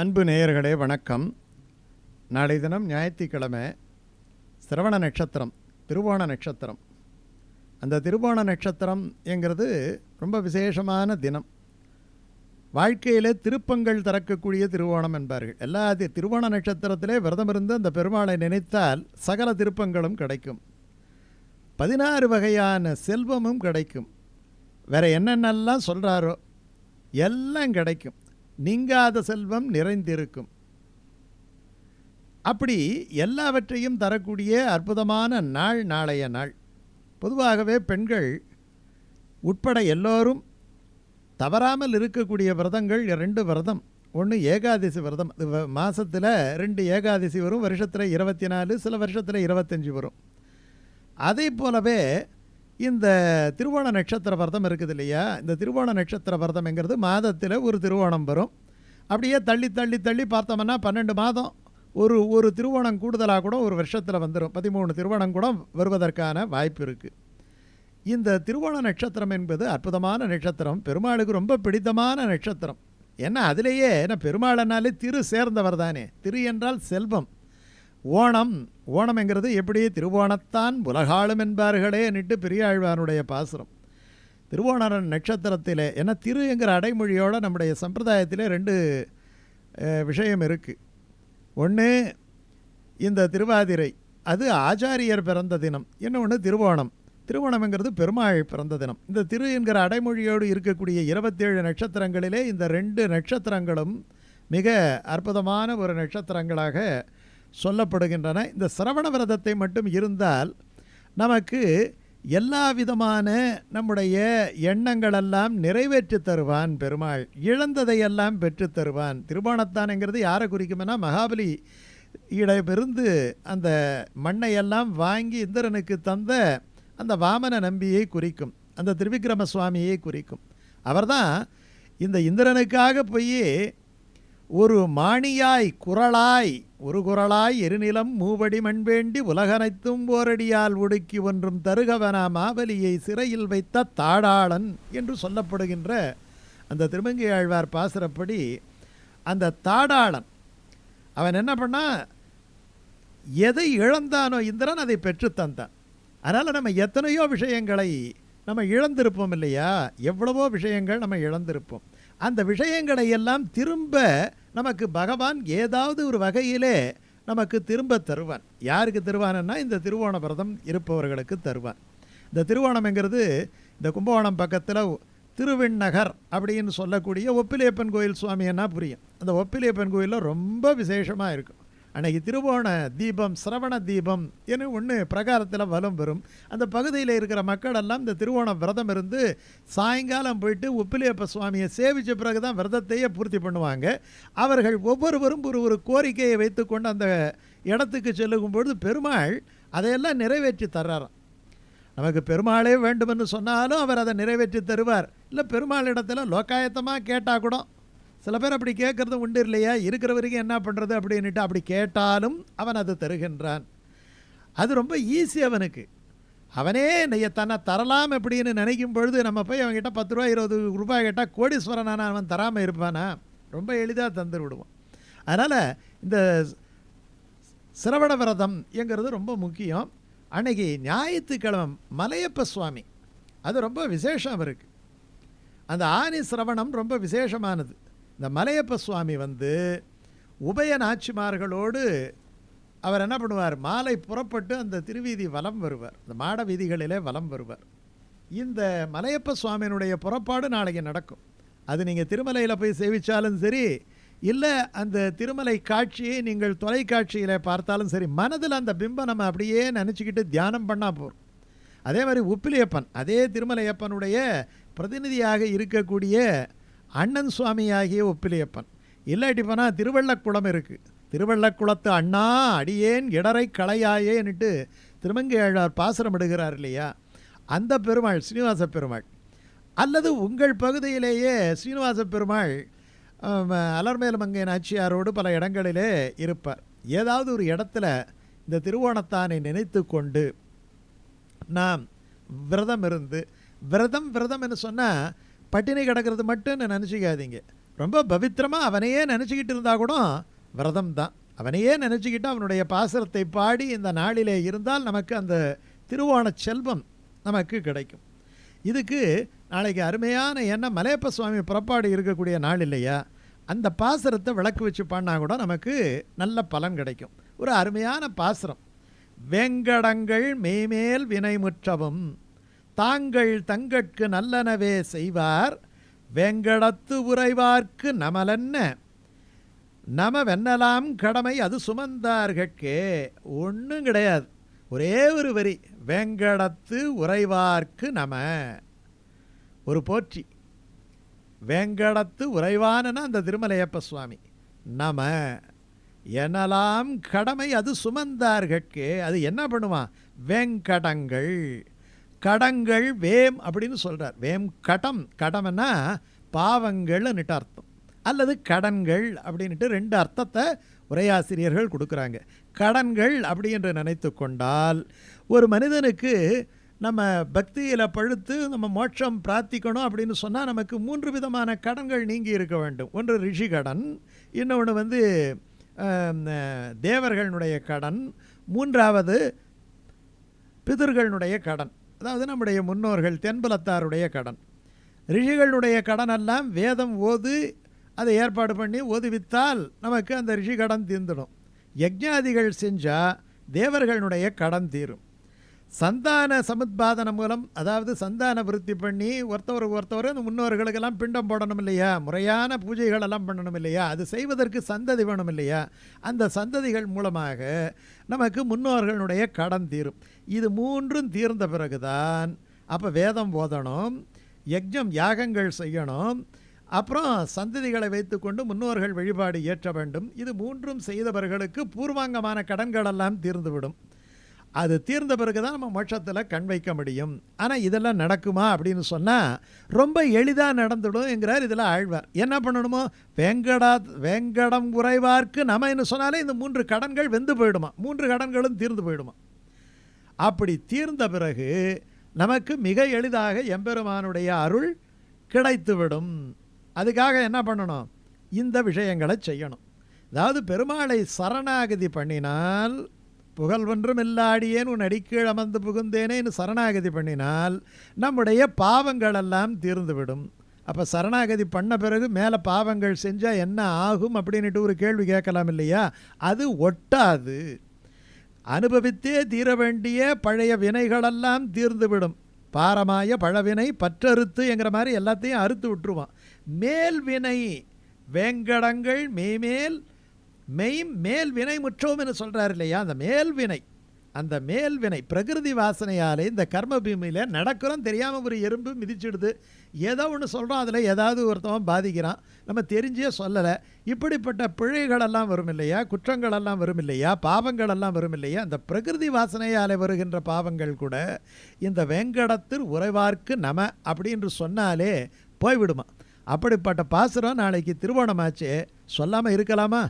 அன்பு நேயர்களே வணக்கம். நாளை தினம் ஞாயிற்றுக்கிழமை சிரவண நட்சத்திரம் திருவோண நட்சத்திரம். அந்த திருவோண நட்சத்திரம் என்கிறது ரொம்ப விசேஷமான தினம். வாழ்க்கையில் திருப்பங்கள் திறக்கக்கூடிய திருவோணம் என்பார்கள். எல்லா திருவோண நட்சத்திரத்திலே விரதம் இருந்து அந்த பெருமாளை நினைத்தால் சகல திருப்பங்களும் கிடைக்கும். பதினாறு வகையான செல்வமும் கிடைக்கும். வேறு என்னென்னலாம் சொல்கிறாரோ எல்லாம் கிடைக்கும். நீங்காத செல்வம் நிறைந்திருக்கும். அப்படி எல்லாவற்றையும் தரக்கூடிய அற்புதமான நாள் நாளைய நாள். பொதுவாகவே பெண்கள் உட்பட எல்லோரும் தவறாமல் இருக்கக்கூடிய விரதங்கள் ரெண்டு விரதம். ஒன்று ஏகாதசி விரதம். இது மாதத்தில் ரெண்டு ஏகாதசி வரும் வருஷத்தில் இருபத்தி நாலு சில வருஷத்தில் இருபத்தஞ்சி வரும். அதே போலவே இந்த திருவோண நட்சத்திர விரதம் இருக்குது இல்லையா? இந்த திருவோண நட்சத்திர விரதம்ங்கிறது மாதத்தில் ஒரு திருவோணம் வரும். அப்படியே தள்ளி தள்ளி தள்ளி பார்த்தோம்னா பன்னெண்டு மாதம். ஒரு ஒரு திருவோணம் கூடுதலாக கூட ஒரு வருஷத்தில் வந்துடும் பதிமூணு திருவோணம் கூட வருவதற்கான வாய்ப்பு இருக்குது இந்த திருவோண நட்சத்திரம் என்பது அற்புதமான நட்சத்திரம். பெருமாளுக்கு ரொம்ப பிடித்தமான நட்சத்திரம். ஏன்னா அதிலேயே என்ன பெருமாளனாலே திரு சேர்ந்தவர் தானே. திரு என்றால் செல்வம். ஓணம் ஓணம்ங்கிறது எப்படி திருவோணத்தான் உலகாளும் என்பார்களே என்னிட்டு பெரியாழ்வானுடைய பாசுரம். திருவோண நட்சத்திரத்திலே ஏன்னா திரு என்கிற அடைமொழியோடு நம்முடைய சம்பிரதாயத்திலே ரெண்டு விஷயம் இருக்குது ஒன்று இந்த திருவாதிரை அது ஆச்சாரியர் பிறந்த தினம். இன்னொன்று திருவோணம். திருவோணம்ங்கிறது பெருமாள் பிறந்த தினம். இந்த திரு என்கிற அடைமொழியோடு இருக்கக்கூடிய இருபத்தேழு நட்சத்திரங்களிலே இந்த ரெண்டு நட்சத்திரங்களும் மிக அற்புதமான ஒரு நட்சத்திரங்களாக சொல்லப்படுகின்றன. இந்த சிரவண விரதத்தை மட்டும் இருந்தால் நமக்கு எல்லா விதமான நம்முடைய எண்ணங்களெல்லாம் நிறைவேற்றி தருவான் பெருமாள். இழந்ததையெல்லாம் பெற்று தருவான். திருவோணத்தான்ங்கிறது யாரை குறிக்கும்னா மகாபலி இடமிருந்து அந்த மண்ணையெல்லாம் வாங்கி இந்திரனுக்கு தந்த அந்த வாமன நம்பியை குறிக்கும். அந்த திருவிக்ரம சுவாமியை குறிக்கும். அவர்தான் இந்த இந்திரனுக்காக போய் ஒரு மாணியாய் குரலாய் ஒரு குரலாய் எருநிலம் மூவடி மண்வேண்டி உலகனைத்தும் ஓரடியால் ஒடுக்கி ஒன்றும் தருகவனா மாவலியை சிறையில் வைத்த தாடாளன் என்று சொல்லப்படுகின்ற அந்த திருமங்கி ஆழ்வார் பாசுரப்படி அந்த தாடாளன் அவன் என்ன பண்ணா எதை இழந்தானோ இந்திரன் அதை பெற்றுத்தந்தான் அதனால் நம்ம எத்தனையோ விஷயங்களை நம்ம இழந்திருப்போம் இல்லையா? எவ்வளவோ விஷயங்கள் நம்ம இழந்திருப்போம். அந்த விஷயங்களை எல்லாம் திரும்ப நமக்கு பகவான் ஏதாவது ஒரு வகையிலே நமக்கு திரும்ப தருவான். யாருக்கு தருவான்னா இந்த திருவோண விரதம் இருப்பவர்களுக்கு தருவான். இந்த திருவோணம்ங்கிறது இந்த கும்பகோணம் பக்கத்தில் திருவிண்ணகர் அப்படின்னு சொல்லக்கூடிய ஒப்பிலியப்பன் கோயில் சுவாமின்னா புரியும்? அந்த ஒப்பிலியப்பன் கோயிலில் ரொம்ப விசேஷமாக இருக்கும். அன்னைக்கு திருவோண தீபம் சிரவண தீபம் என ஒன்று பிரகாரத்தில் வலம் வரும். அந்த பகுதியில் இருக்கிற மக்கள் எல்லாம் இந்த திருவோண விரதம் இருந்து சாயங்காலம் போயிட்டு உப்பிலியப்ப சுவாமியை சேவித்த பிறகு தான் விரதத்தையே பூர்த்தி பண்ணுவாங்க. அவர்கள் ஒவ்வொருவரும் ஒரு ஒரு கோரிக்கையை வைத்துக்கொண்டு அந்த இடத்துக்கு செல்லும் பொழுது பெருமாள் அதையெல்லாம் நிறைவேற்றி தர்றாராம். நமக்கு பெருமாளே வேண்டுமென்று சொன்னாலும் அவர் அதை நிறைவேற்றி தருவார். இல்லை பெருமாள் இடத்துல லோக்காயத்தமாக கேட்டால் கூட சில பேர் அப்படி கேட்குறது உண்டு இல்லையா? இருக்கிற வரைக்கும் என்ன பண்ணுறது அப்படின்னுட்டு அப்படி கேட்டாலும் அவன் அது தருகின்றான். அது ரொம்ப ஈஸி அவனுக்கு. அவனே நெய்ய தன்னை தரலாம் அப்படின்னு நினைக்கும் பொழுது நம்ம போய் அவன்கிட்ட பத்து ரூபா இருபது ரூபாய் கேட்டால் கோடீஸ்வரனான அவன் தராமல் இருப்பானா? ரொம்ப எளிதாக தந்து விடுவான். அதனால் இந்த சிரவண விரதம் என்கிறது ரொம்ப முக்கியம். அன்னைக்கு ஞாயிற்றுக்கிழமை மலையப்ப சுவாமி. அது ரொம்ப விசேஷம் இருக்குது அந்த ஆனி சிரவணம் ரொம்ப விசேஷமானது. இந்த மலையப்ப சுவாமி வந்து உபய நாச்சிமார்களோடு அவர் என்ன பண்ணுவார்? மாலை புறப்பட்டு அந்த திருவீதி வலம் வருவார். இந்த மாட வீதிகளிலே வலம் வருவார். இந்த மலையப்ப சுவாமியினுடைய புறப்பாடு நாளைக்கு நடக்கும். அது நீங்கள் திருமலையில் போய் சேவித்தாலும் சரி இல்லை அந்த திருமலை காட்சியை நீங்கள் தொலைக்காட்சியில் பார்த்தாலும் சரி மனதில் அந்த பிம்பம் நம்ம அப்படியே நினச்சிக்கிட்டு தியானம் பண்ணால் போதும். அதே மாதிரி உப்பிலியப்பன் அதே திருமலையப்பனுடைய பிரதிநிதியாக இருக்கக்கூடிய அண்ணன் சுவாமியாகிய ஒப்பிலியப்பன். இல்லாட்டி போனால் திருவள்ளக்குளம் இருக்குது திருவள்ளக்குளத்து அண்ணா அடியேன் இடரை களையாயேன்னுட்டு திருமங்கையாழ்வார் பாசுரம் எடுகிறார் இல்லையா? அந்த பெருமாள் ஸ்ரீனிவாச பெருமாள். அல்லது உங்கள் பகுதியிலேயே ஸ்ரீனிவாச பெருமாள் ஆம், அலர்மேல் மங்கை நாச்சியாரோடு பல இடங்களிலே இருப்பார். ஏதாவது ஒரு இடத்துல இந்த திருவோணத்தானை நினைத்து கொண்டு நாம் விரதம் இருந்து விரதம் விரதம் என்று சொன்னால் பட்டினி கிடக்கிறது மட்டும்னு நினச்சிக்காதீங்க. ரொம்ப பவித்திரமாக அவனையே நினச்சிக்கிட்டு இருந்தால் கூட விரதம் தான் அவனையே நினச்சிக்கிட்டு அவனுடைய பாசரத்தை பாடி இந்த நாளிலே இருந்தால் நமக்கு அந்த திருவோண செல்வம் நமக்கு கிடைக்கும். இதுக்கு நாளைக்கு அருமையான என்ன மலையப்ப சுவாமி புறப்பாடு இருக்கக்கூடிய நாள் இல்லையா? அந்த பாசரத்தை விளக்கு வச்சு பாடினா கூட நமக்கு நல்ல பலன் கிடைக்கும். ஒரு அருமையான பாசரம். வெங்கடங்கள் மேமேல் வினைமுற்றவும் தாங்கள் தங்கட்கு நல்லனவே செய்வார் வேங்கடத்து உறைவார்க்கு நமலென்ன? நம வெண்ணலாம் கடமை அது சுமந்தார்கட்கே? ஒன்றும் கிடையாது. ஒரே ஒரு வரி வேங்கடத்து உறைவார்க்கு நம. ஒரு போற்றி. வேங்கடத்து உறைவானனா அந்த திருமலையப்ப சுவாமி. நம. எனலாம் கடமை அது சுமந்தார்கே அது என்ன பண்ணுவான் வெங்கடங்கள். கடங்கள் வேம் அப்படின்னு சொல்கிறார் வேம் கடம். கடம்னா பாவங்கள்னுட்டு அர்த்தம். அல்லது கடன்கள் அப்படின்ட்டு ரெண்டு அர்த்தத்தை உரையாசிரியர்கள் கொடுக்குறாங்க. கடன்கள் அப்படி என்று நினைத்து கொண்டால் ஒரு மனிதனுக்கு நம்ம பக்தியில் பழுத்து நம்ம மோட்சம் பிரார்த்திக்கணும் அப்படின்னு சொன்னால் நமக்கு மூன்று விதமான கடன்கள் நீங்கி இருக்க வேண்டும். ஒன்று ரிஷி கடன் இன்னொன்று வந்து தேவர்களுடைய கடன் மூன்றாவது பிதர்களுடைய கடன். அதாவது நம்முடைய முன்னோர்கள் தென்புலத்தாருடைய கடன். ரிஷிகளுடைய கடனெல்லாம் வேதம் ஓது அதை ஏற்பாடு பண்ணி ஓதுவித்தால் நமக்கு அந்த ரிஷி கடன் தீர்ந்துடும். யஜ்ஞாதிகள் செஞ்சால் தேவர்களுடைய கடன் தீரும். சந்தான சமுத்பாதனம் மூலம் அதாவது சந்தான விருத்தி பண்ணி ஒருத்தவர் ஒருத்தவர் இந்த முன்னோர்களுக்கெல்லாம் பிண்டம் போடணும் இல்லையா? முறையான பூஜைகள் எல்லாம் பண்ணணும் இல்லையா? அது செய்வதற்கு சந்ததி வேணும் இல்லையா? அந்த சந்ததிகள் மூலமாக நமக்கு முன்னோர்களுடைய கடன் தீரும். இது மூன்றும் தீர்ந்த பிறகுதான் அப்போ வேதம் ஓதணும் யஜ்ஞம் யாகங்கள் செய்யணும் அப்புறம் சந்ததிகளை வைத்துக்கொண்டு முன்னோர்கள் வழிபாடு ஏற்ற வேண்டும். இது மூன்றும் செய்தவர்களுக்கு பூர்வாங்கமான கடன்களெல்லாம் தீர்ந்துவிடும். அது தீர்ந்த பிறகு தான் நம்ம மோட்சத்தில் கண் வைக்க முடியும். ஆனால் இதெல்லாம் நடக்குமா அப்படின்னு சொன்னால் ரொம்ப எளிதாக நடந்துடும் என்கிறார் இதில் ஆழ்வார். என்ன பண்ணணுமோ வெங்கடா வேங்கடம் குறைவார்க்கு நம்ம என்ன சொன்னாலே இந்த மூன்று கடன்கள் வெந்து போயிடுமா? மூன்று கடன்களும் தீர்ந்து போயிடுமா? அப்படி தீர்ந்த பிறகு நமக்கு மிக எளிதாக எம்பெருமானுடைய அருள் கிடைத்துவிடும். அதுக்காக என்ன பண்ணணும்? இந்த விஷயங்களை செய்யணும். அதாவது பெருமாளை சரணாகதி பண்ணினால் புகழ்வன்றும் இல்லாடியேன் உன் அடிக்கீழ் அமர்ந்து புகுந்தேனேன்னு சரணாகதி பண்ணினால் நம்முடைய பாவங்களெல்லாம் தீர்ந்துவிடும். அப்போ சரணாகதி பண்ண பிறகு மேலே பாவங்கள் செஞ்சால் என்ன ஆகும் அப்படின்ட்டு ஒரு கேள்வி கேட்கலாம் இல்லையா? அது ஒட்டாது. அனுபவித்தே தீர வேண்டிய பழைய வினைகளெல்லாம் தீர்ந்துவிடும். பாரமாய பழவினை பற்றறுத்து என்கிற மாதிரி எல்லாத்தையும் அறுத்து விட்டுருவான். மேல் வினை வேங்கடங்கள் மேமேல் மெய் மேல் வினை முற்றோம் என்று சொல்கிறார் இல்லையா? அந்த மேல் வினை அந்த மேல் வினை பிரகிருதி வாசனையாலே இந்த கர்ம பூமியில் நடக்கிறோம். தெரியாமல் ஒரு எறும்பு மிதிச்சிடுது. ஏதோ ஒன்று சொல்கிறோம் அதில் ஏதாவது ஒருத்தவன் பாதிக்கிறான். நம்ம தெரிஞ்சே சொல்லலை. இப்படிப்பட்ட பிழைகளெல்லாம் வரும் இல்லையா? குற்றங்களெல்லாம் வரும் இல்லையா? பாவங்களெல்லாம் வரும் இல்லையா? அந்த பிரகிருதி வாசனையாலே வருகின்ற பாவங்கள் கூட இந்த வெங்கடத்தில் உறைவார்க்கு நம அப்படின்னு சொன்னாலே போய்விடுமா? அப்படிப்பட்ட பாசுரம் நாளைக்கு திருவோணமாச்சே. சொல்லாமல் இருக்கலாமா?